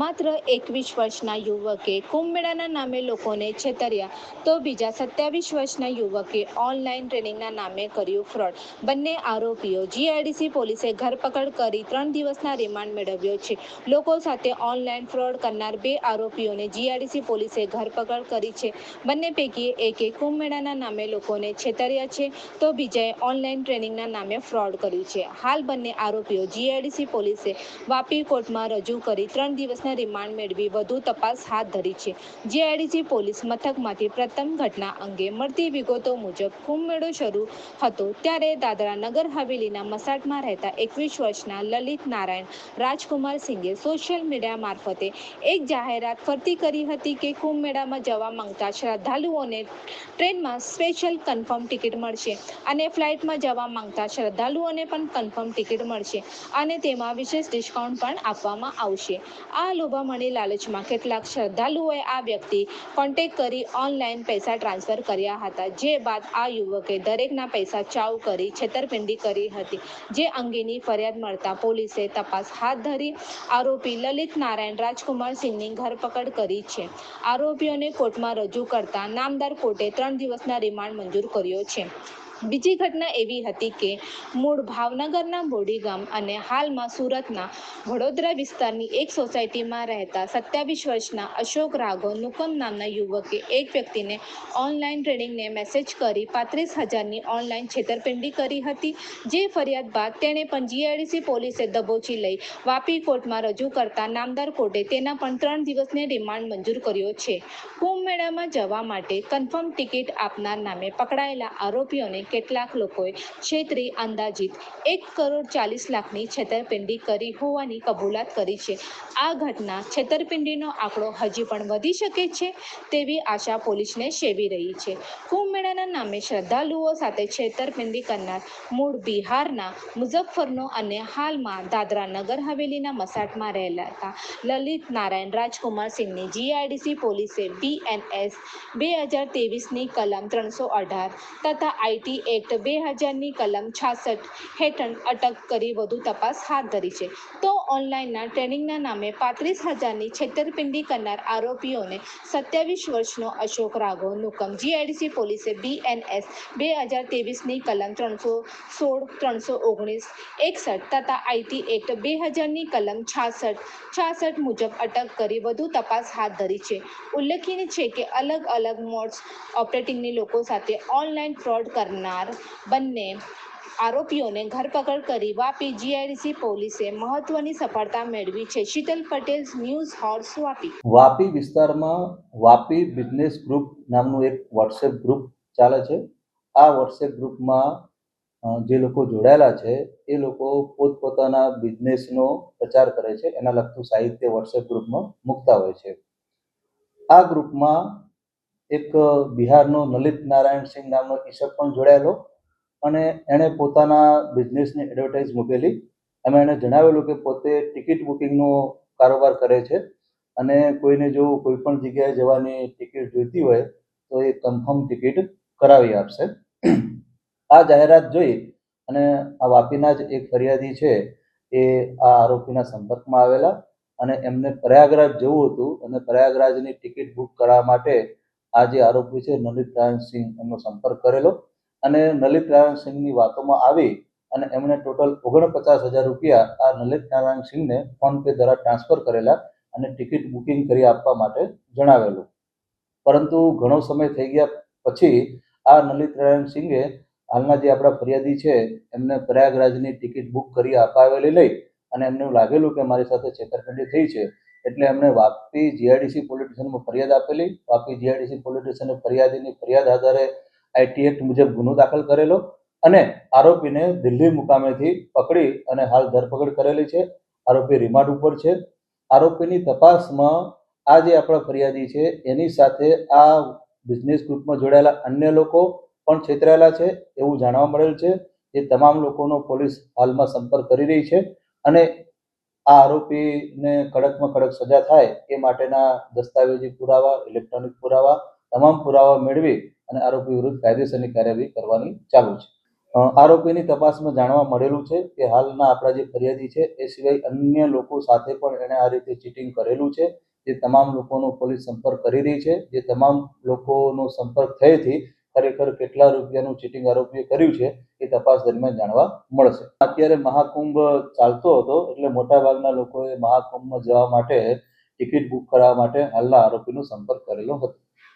માત્ર એકવીસ વર્ષના યુવકે કુંભ મેળાના નામે લોકોને છેતર્યા. તો બીજા સત્યાવીસ વર્ષના યુવકે ઓનલાઈન ટ્રેનિંગના નામે કર્યું ફ્રોડ. બંને આરોપીઓ જીઆઈડીસી પોલીસે ધરપકડ કરી ત્રણ દિવસના રિમાન્ડ મેળવ્યો છે. લોકો સાથે ઓનલાઈન ફ્રોડ કરનાર બે આરોપીઓને જીઆઈડીસી પોલીસે ધરપકડ કરી છે. બંને પૈકી એકે કુંભ મેળાના નામે લોકોને છેતર્યા છે, તો બીજાએ ઓનલાઈન ટ્રેનિંગના નામે ફ્રોડ કર્યું છે. હાલ બંને આરોપીઓ જીઆઈડીસી પોલીસે વાપી કોર્ટમાં રજૂ કરી ત્રણ દિવસના રિમાન્ડ મેળવી વધુ તપાસ હાથ ધરી છે. જીઆઈડીસી પોલીસ મથકમાંથી પ્રથમ ઘટના અંગે મળતી વિગતો મુજબ કુંભમેળો શરૂ હતો ત્યારે દાદરા નગર હવેલીના મસાટમાં રહેતા એકવીસ વર્ષના લલિત નારાયણ રાજકુમાર સિંઘે સોશિયલ મીડિયા મારફતે એક જાહેરાત ફરતી કરી હતી કે કુંભમેળામાં જવા માંગતા શ્રદ્ધાળુઓને ટ્રેનમાં સ્પેશિયલ કન્ફર્મ ટિકિટ મળશે અને ફ્લાઇટમાં જવા માંગતા શ્રદ્ધાળુઓને પણ કન્ફર્મ ટિકિટ મળશે અને તેમાં વિશેષ ડિસ્કાઉન્ટ પણ આપવામાં આવશે. આ લોભામણી લાલચમાં કેટલાક શ્રદ્ધાળુઓએ આ વ્યક્તિ કોન્ટેક કરી ઓનલાઈન પૈસા ટ્રાન્સફર કર્યા હતા. જે બાદ આ યુવકે દરેકના પૈસા ચાઉ કરી છેતરપિંડી કરી હતી. જે અંગેની ફરિયાદ મળતા પોલીસે તપાસ હાથ ધરી આરોપી લલિત નારાયણ રાજકુમાર સિંહની ધરપકડ કરી છે. આરોપીઓને કોર્ટમાં રજૂ કરતા નામદાર કોર્ટે ત્રણ દિવસના રિમાન્ડ મંજૂર કર્યો છે. બીજી ઘટના એવી હતી કે મૂળ ભાવનગરના બોડી ગામ અને હાલમાં સુરતના વડોદરા વિસ્તારની એક સોસાયટીમાં રહેતા સત્યાવીસ વર્ષના અશોક રાઘવ નુકમ નામના યુવકે એક વ્યક્તિને ઓનલાઈન ટ્રેડિંગને મેસેજ કરી પાંત્રીસ હજારની ઓનલાઈન છેતરપિંડી કરી હતી, જે ફરિયાદ બાદ તેણે પણ જીઆઈડીસી પોલીસે દબોચી લઈ વાપી કોર્ટમાં રજૂ કરતા નામદાર કોર્ટે તેના પણ ત્રણ દિવસને રિમાન્ડ મંજૂર કર્યો છે. કુંભ મેળામાં જવા માટે કન્ફર્મ ટિકિટ આપનાર નામે પકડાયેલા આરોપીઓને કેટલાક લોકોએ છેતરી અંદાજિત એક કરોડ ચાલીસ લાખની છેતરપિંડી કરી હોવાની કબૂલાત કરી છે. આ ઘટના છેતરપિંડીનો આંકડો હજી પણ વધી શકે છે તેવી આશા પોલીસને સેવી રહી છે. કુંભ મેળાના નામે શ્રદ્ધાળુઓ સાથે છેતરપિંડી કરનાર મૂળ બિહારના મુઝફ્ફરનો અને હાલમાં દાદરા નગર હવેલીના મસાટમાં રહેલા હતા. લલિત નારાયણ રાજકુમાર સિંહની જીઆઈડીસી પોલીસે બીએનએસ બે હજાર ત્રેવીસની કલમ ત્રણસો અઢાર તથા આઈટી એક્ટ બે હજારની કલમ છાસઠ હેઠળ અટક કરી વધુ તપાસ હાથ ધરી છે. તો ઓનલાઈનના ટ્રેનિંગના નામે પાંત્રીસ હજારની છેતરપિંડી કરનાર આરોપીઓને સત્યાવીસ વર્ષનો અશોક રાઘવ નુકમ, જીઆઈડીસી પોલીસે બીએનએસ બે હજાર ત્રેવીસની કલમ ત્રણસો સોળ, ત્રણસો ઓગણીસ, એકસઠ તથા આઈટી એક્ટ બે હજારની કલમ છાસઠ છાસઠ મુજબ અટક કરી વધુ તપાસ હાથ ધરી છે. ઉલ્લેખનીય છે કે અલગ અલગ મોડ્સ ઓપરેટિંગની લોકો સાથે ઓનલાઈન ફ્રોડ કરનાર બંને આરોપીઓને ધરપકડ કરી વાપી જીઆઈડીસી પોલીસે મહત્વની સફળતા મેળવી છે. Sheetal Patel news horse Vapi. Vapi વિસ્તારમાં વાપી બિઝનેસ ગ્રુપ નામનું એક વોટ્સએપ ગ્રુપ ચાલે છે. આ વોટ્સએપ ગ્રુપમાં જે લોકો જોડાયેલા છે, એ લોકો પોતપોતાના બિઝનેસનો પ્રચાર કરે છે. એના લગતું સાહિત્ય વોટ્સએપ ગ્રુપમાં મૂકતા હોય છે. આ ગ્રુપમાં એક બિહારનો લલિત નારાયણ સિંહ નામનો ઈસબ પણ જોડાયેલો અને એણે પોતાના બિઝનેસની એડવર્ટાઇઝ મૂકેલી. એમાં એણે જણાવેલું કે પોતે ટિકિટ બુકિંગનો કારોબાર કરે છે અને કોઈને જો કોઈ પણ જગ્યાએ જવાની ટિકિટ જોઈતી હોય તો એ કન્ફર્મ ટિકિટ કરાવી આપશે. આ જાહેરાત જોઈ અને આ વાપીના જ એક ફરિયાદી છે એ આ આરોપીના સંપર્કમાં આવેલા અને એમને પ્રયાગરાજ જવું હતું અને પ્રયાગરાજની ટિકિટ બુક કરવા માટે આ જે આરોપી છે નલિત નારાયણ સિંહ એમનો સંપર્ક કરેલો અને નલિત નારાયણ સિંહની વાતોમાં આવી અને એમણે ટોટલ ઓગણપચાસ હજાર રૂપિયા આ નલિત નારાયણ સિંહને ફોન પે દ્વારા ટ્રાન્સફર કરેલા અને ટિકિટ બુકિંગ કરી આપવા માટે જણાવેલું. પરંતુ ઘણો સમય થઈ ગયા પછી આ નલિત નારાયણ સિંઘે હાલના જે આપણા ફરિયાદી છે એમને પ્રયાગરાજની ટિકિટ બુક કરી અપાવેલી લઈ અને એમને લાગેલું કે મારી સાથે છેતરપિંડી થઈ છે એટલે એમણે વાપી જીઆઈડીસી પોલીસ સ્ટેશનમાં ફરિયાદ આપેલી. વાપી જીઆઈડીસી પોલીસ સ્ટેશને ફરિયાદીની ફરિયાદ આધારે આઈટી એક્ટ મુજબ ગુનો દાખલ કરેલો અને આરોપીને દિલ્હી મુકામેથી પકડી અને હાલ ધરપકડ કરેલી છે. આરોપી રિમાન્ડ ઉપર છે. આરોપીની તપાસમાં આ જે આપણા ફરિયાદી છે, એની સાથે આ બિઝનેસ ગ્રુપમાં જોડાયેલા અન્ય લોકો પણ છેતરાયેલા છે એવું જાણવા મળેલ છે. એ તમામ લોકોનો પોલીસ હાલમાં સંપર્ક કરી રહી છે અને આ આરોપીને કડકમાં કડક સજા થાય એ માટેના દસ્તાવેજી પુરાવા, ઇલેક્ટ્રોનિક પુરાવા, તમામ પુરાવા મેળવી અને આરોપી વિરુદ્ધ કાયદેસરની કાર્યવાહી કરવાની ચાલુ છે. આરોપીની તપાસમાં જાણવા મળેલું છે કે હાલના આપણા જે ફરિયાદી છે એ સિવાય અન્ય લોકો સાથે પણ એણે આ રીતે ચીટિંગ કરેલું છે. જે તમામ લોકોનો પોલીસ સંપર્ક કરી રહી છે. જે તમામ લોકોનો સંપર્ક થયેથી ખરેખર કેટલા રૂપિયાનું ચીટિંગ આરોપીએ કર્યું છે એ તપાસ દરમિયાન જાણવા મળશે. અત્યારે મહાકુંભ ચાલતો હતો એટલે મોટાભાગના લોકોએ મહાકુંભમાં જવા માટે ટિકિટ બુક કરાવવા માટે હાલના આરોપીનો સંપર્ક કરેલો હતો.